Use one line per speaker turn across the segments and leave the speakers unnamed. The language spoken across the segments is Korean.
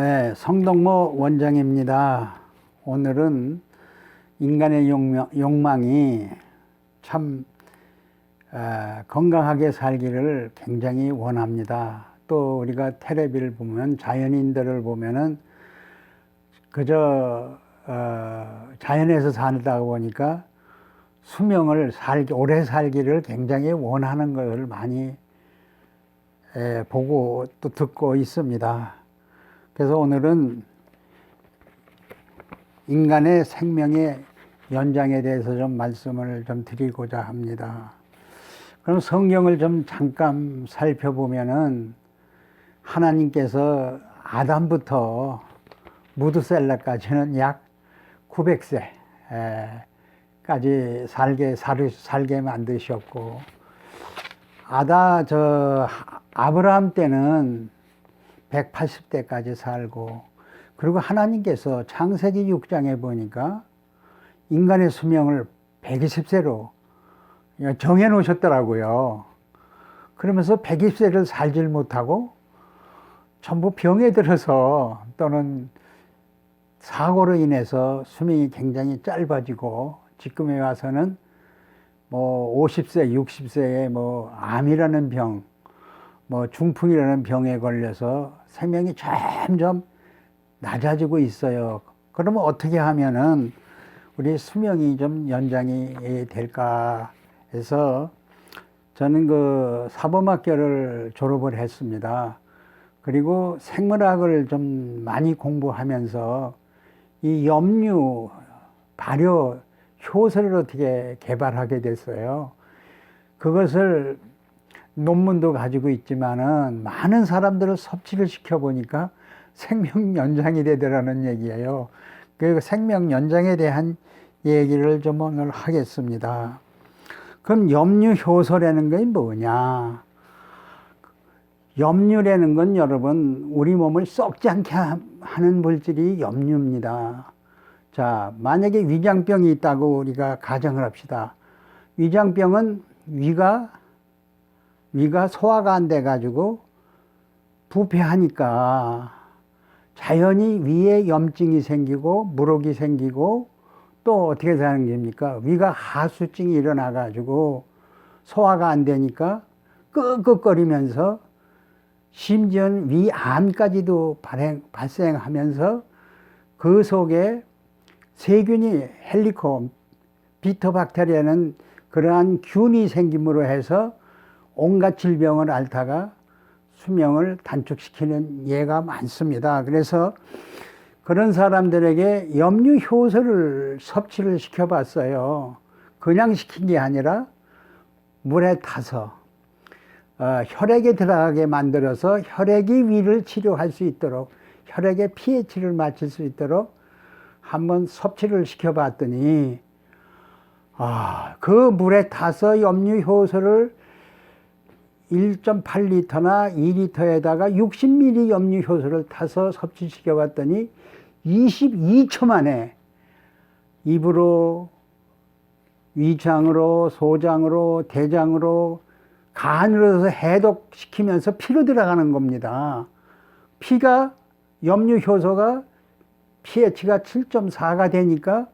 네, 성동모 원장입니다. 오늘은 인간의 욕망, 욕망이 참 아, 건강하게 살기를 굉장히 원합니다. 또 우리가 텔레비를 보면 자연인들을 보면은 그저 어, 자연에서 살다 보니까 수명을 살기 오래 살기를 굉장히 원하는 것을 많이 에, 보고 또 듣고 있습니다. 그래서 오늘은 인간의 생명의 연장에 대해서 좀 말씀을 좀 드리고자 합니다. 그럼 성경을 좀 잠깐 살펴보면은 하나님께서 아담부터 무드셀라까지는 약 900세까지 살게 살게 만드셨고 아다 저 아브라함 때는 180대까지 살고 그리고 하나님께서 창세기 6장에 보니까 인간의 수명을 120세로 정해 놓으셨더라고요. 그러면서 120세를 살질 못하고 전부 병에 들어서 또는 사고로 인해서 수명이 굉장히 짧아지고 지금에 와서는 뭐 50세, 60세에 뭐 암이라는 병, 뭐 중풍이라는 병에 걸려서 생명이 점점 낮아지고 있어요. 그러면 어떻게 하면은 우리 수명이 좀 연장이 될까 해서 저는 그 사범학교를 졸업을 했습니다. 그리고 생물학을 좀 많이 공부하면서 이 염류 발효 효소를 어떻게 개발하게 됐어요. 그것을 논문도 가지고 있지만은 많은 사람들을 섭취를 시켜 보니까 생명 연장이 되더라는 얘기예요. 그 생명 연장에 대한 얘기를 좀 오늘 하겠습니다. 그럼 염류 효소라는 게 뭐냐? 염류라는 건 여러분 우리 몸을 썩지 않게 하는 물질이 염류입니다. 자, 만약에 위장병이 있다고 우리가 가정을 합시다. 위장병은 위가 위가 소화가 안 돼 가지고 부패하니까 자연히 위에 염증이 생기고 물혹이 생기고 또 어떻게 되는 겁니까? 위가 하수증이 일어나 가지고 소화가 안 되니까 끄끄거리면서 심지어는 위암까지도 발행, 발생하면서 그 속에 세균이 헬리콤 비터박테리아는 그러한 균이 생김으로 해서 온갖 질병을 앓다가 수명을 단축시키는 예가 많습니다. 그래서 그런 사람들에게 염류 효소를 섭취를 시켜봤어요. 그냥 시킨 게 아니라 물에 타서 어, 혈액에 들어가게 만들어서 혈액이 위를 치료할 수 있도록 혈액의 pH를 맞출 수 있도록 한번 섭취를 시켜봤더니 아, 그 물에 타서 염류 효소를 1.8리터나 2리터에다가 60ml 염류 효소를 타서 섭취시켜 봤더니 22초 만에 입으로 위장으로 소장으로 대장으로 간으로서 해독시키면서 피로 들어가는 겁니다. 피가 염류 효소가 pH가 7.4가 되니까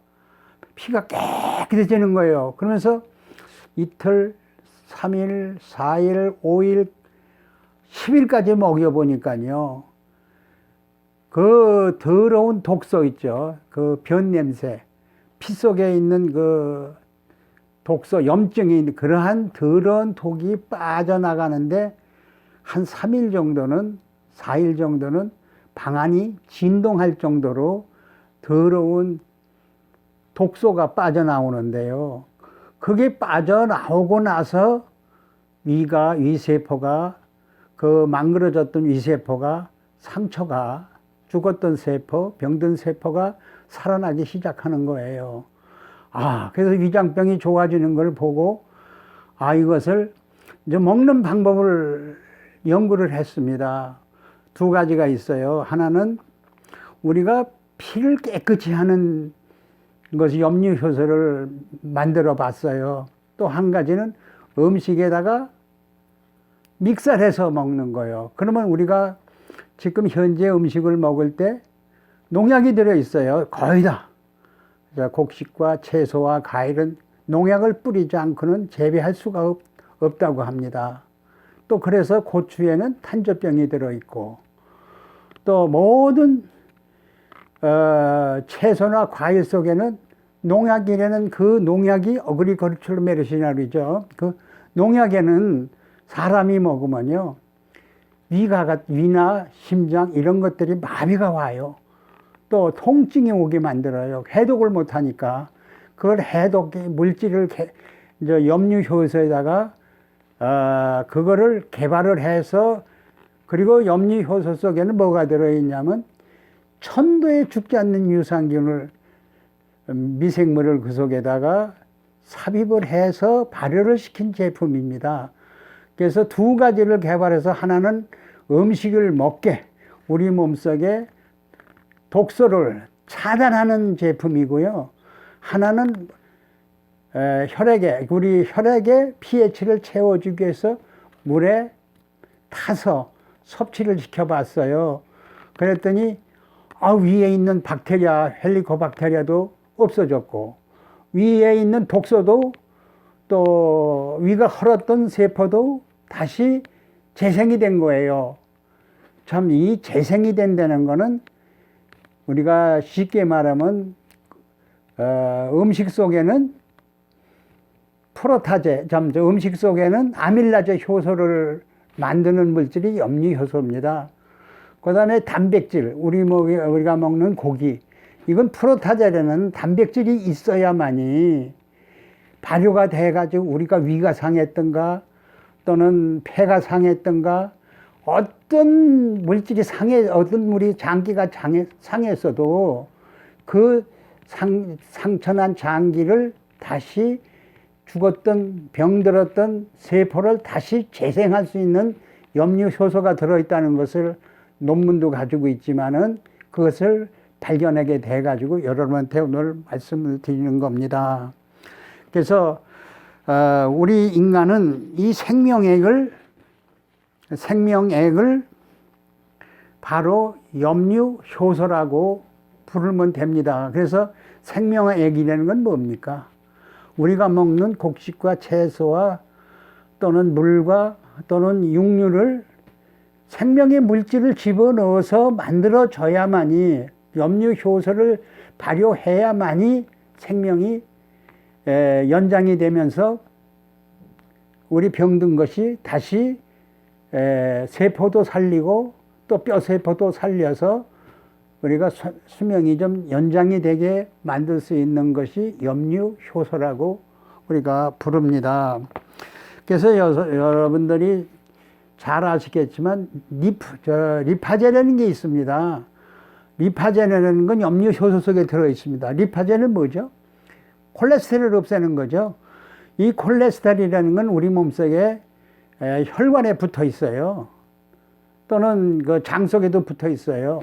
피가 깨끗해지는 거예요. 그러면서 이틀, 3일, 4일, 5일, 10일까지 먹여보니까요. 그 더러운 독소 있죠. 그 변 냄새. 피 속에 있는 그 독소, 염증이 있는 그러한 더러운 독이 빠져나가는데 한 3일 정도는, 4일 정도는 방안이 진동할 정도로 더러운 독소가 빠져나오는데요. 그게 빠져나오고 나서 위가, 위세포가 그 망그러졌던 위세포가 상처가 죽었던 세포, 병든 세포가 살아나기 시작하는 거예요. 아, 그래서 위장병이 좋아지는 걸 보고 아, 이것을 이제 먹는 방법을 연구를 했습니다. 두 가지가 있어요. 하나는 우리가 피를 깨끗이 하는 것이 염류 효소를 만들어 봤어요. 또 한 가지는 음식에다가 믹서해서 먹는 거예요. 그러면 우리가 지금 현재 음식을 먹을 때 농약이 들어 있어요. 거의 다. 자, 곡식과 채소와 과일은 농약을 뿌리지 않고는 재배할 수가 없, 없다고 합니다. 또 그래서 고추에는 탄저병이 들어 있고 또 모든 어, 채소나 과일 속에는 농약이라는 그 농약이 어그리컬처럴 메르시나 그러죠. 그 농약에는 사람이 먹으면요. 위가, 위나 심장 이런 것들이 마비가 와요. 또 통증이 오게 만들어요. 해독을 못하니까. 그걸 해독, 물질을 개, 이제 염류 효소에다가, 어, 그거를 개발을 해서 그리고 염류 효소 속에는 뭐가 들어있냐면 천도에 죽지 않는 유산균을 음, 미생물을 그 속에다가 삽입을 해서 발효를 시킨 제품입니다. 그래서 두 가지를 개발해서 하나는 음식을 먹게 우리 몸속에 독소를 차단하는 제품이고요. 하나는 에, 혈액에 우리 혈액의 pH를 채워주기 위해서 물에 타서 섭취를 시켜봤어요. 그랬더니 아, 위에 있는 박테리아, 헬리코박테리아도 없어졌고 위에 있는 독소도 또 위가 헐었던 세포도 다시 재생이 된 거예요. 참 이 재생이 된다는 거는 우리가 쉽게 말하면 어, 음식 속에는 프로타제, 참 음식 속에는 아밀라제 효소를 만드는 물질이 염류 효소입니다. 그 다음에 단백질, 우리 뭐 우리가 먹는 고기, 이건 프로타제라는 단백질이 있어야만이 발효가 돼가지고 우리가 위가 상했던가 또는 폐가 상했던가 어떤 물질이 상해, 어떤 물이 장기가 장해, 상했어도 그 상, 상처난 장기를 다시 죽었던 병들었던 세포를 다시 재생할 수 있는 염류 효소가 들어있다는 것을 논문도 가지고 있지만은 그것을 발견하게 돼 가지고 여러분한테 오늘 말씀을 드리는 겁니다. 그래서 어, 우리 인간은 이 생명액을 생명액을 바로 염류 효소라고 부르면 됩니다. 그래서 생명액이라는 건 뭡니까? 우리가 먹는 곡식과 채소와 또는 물과 또는 육류를 생명의 물질을 집어넣어서 만들어져야만이 염류 효소를 발효해야만이 생명이 에, 연장이 되면서 우리 병든 것이 다시 에, 세포도 살리고 또 뼈세포도 살려서 우리가 수, 수명이 좀 연장이 되게 만들 수 있는 것이 염류 효소라고 우리가 부릅니다. 그래서 여, 여러분들이 잘 아시겠지만 리프, 저, 리파제라는 게 있습니다. 리파제라는 건 염류 효소 속에 들어 있습니다. 리파제는 뭐죠? 콜레스테롤을 없애는 거죠. 이 콜레스테롤이라는 건 우리 몸속에 에, 혈관에 붙어 있어요. 또는 그 장 속에도 붙어 있어요.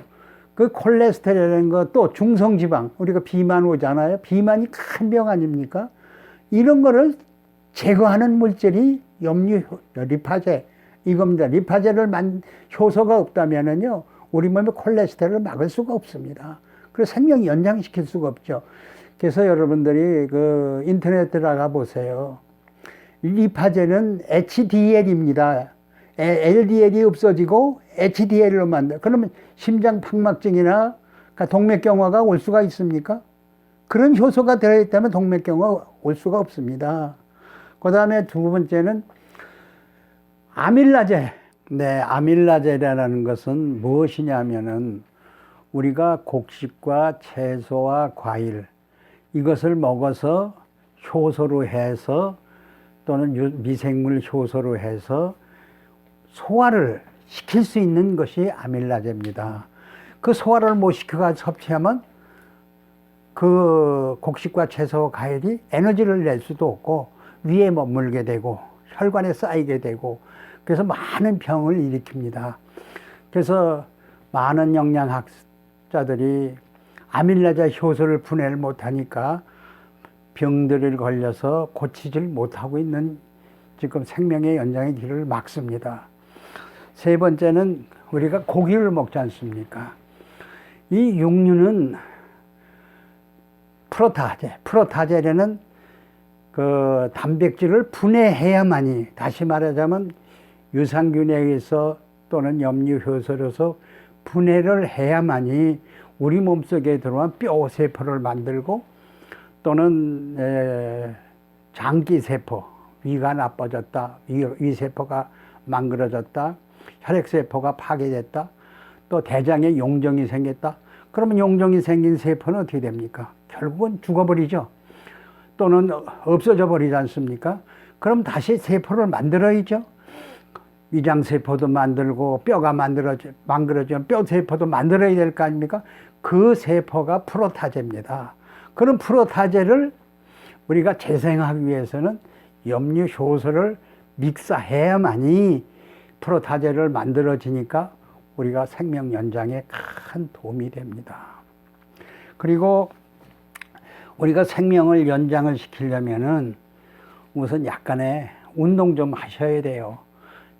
그 콜레스테롤이라는 것도 중성지방, 우리가 비만 오잖아요. 비만이 큰 병 아닙니까? 이런 거를 제거하는 물질이 염류 리파제 이겁니다. 리파제를 만 효소가 없다면은요, 우리 몸의 콜레스테롤을 막을 수가 없습니다. 그래서 생명 연장시킬 수가 없죠. 그래서 여러분들이 그 인터넷 들어가 보세요. 리파제는 HDL입니다. LDL이 없어지고 HDL로 만들. 그러면 심장 박막증이나 동맥경화가 올 수가 있습니까? 그런 효소가 들어있다면 동맥경화 올 수가 없습니다. 그 다음에 두 번째는 아밀라제. 네, 아밀라제라는 것은 무엇이냐면은 우리가 곡식과 채소와 과일 이것을 먹어서 효소로 해서 또는 미생물 효소로 해서 소화를 시킬 수 있는 것이 아밀라제입니다. 그 소화를 못 시켜가 섭취하면 그 곡식과 채소 과일이 에너지를 낼 수도 없고 위에 머물게 되고 혈관에 쌓이게 되고 그래서 많은 병을 일으킵니다. 그래서 많은 영양학자들이 아밀라제 효소를 분해를 못하니까 병들을 걸려서 고치질 못하고 있는 지금 생명의 연장의 길을 막습니다. 세 번째는 우리가 고기를 먹지 않습니까? 이 육류는 프로타제, 프로타제라는 그 단백질을 분해해야만이 다시 말하자면 유산균에 의해서 또는 염류 효소로서 분해를 해야만이 우리 몸속에 들어온 뼈 세포를 만들고 또는 에, 장기 세포 위가 나빠졌다 위, 위 세포가 망그러졌다 혈액 세포가 파괴됐다 또 대장에 용종이 생겼다. 그러면 용종이 생긴 세포는 어떻게 됩니까? 결국은 죽어버리죠 또는 없어져 버리지 않습니까 그럼 다시 세포를 만들어야죠 위장 세포도 만들고 뼈가 만들어져 망그러지면 뼈 세포도 만들어야 될 거 아닙니까? 그 세포가 프로타제입니다. 그런 프로타제를 우리가 재생하기 위해서는 염류 효소를 믹사해야만이 프로타제를 만들어지니까 우리가 생명 연장에 큰 도움이 됩니다. 그리고 우리가 생명을 연장을 시키려면은 우선 약간의 운동 좀 하셔야 돼요.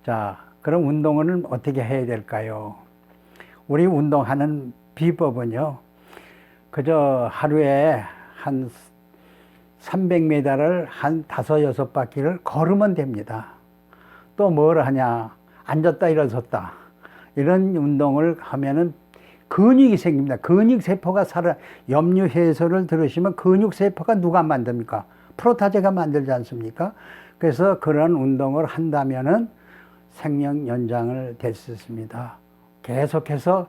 자, 그럼 운동은 어떻게 해야 될까요? 우리 운동하는 비법은요, 그저 하루에 한 300m를 한 다섯 여섯 바퀴를 걸으면 됩니다. 또 뭘 하냐? 앉았다 일어섰다. 이런 운동을 하면은 근육이 생깁니다. 근육 세포가 살아, 염류 해소를 들으시면 근육 세포가 누가 만듭니까? 프로타제가 만들지 않습니까? 그래서 그런 운동을 한다면은 생명 연장을 될 수 있습니다. 계속해서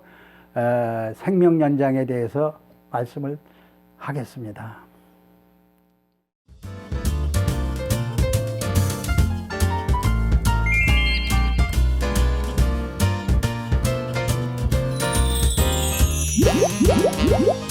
어, 생명 연장에 대해서 말씀을 하겠습니다.
Música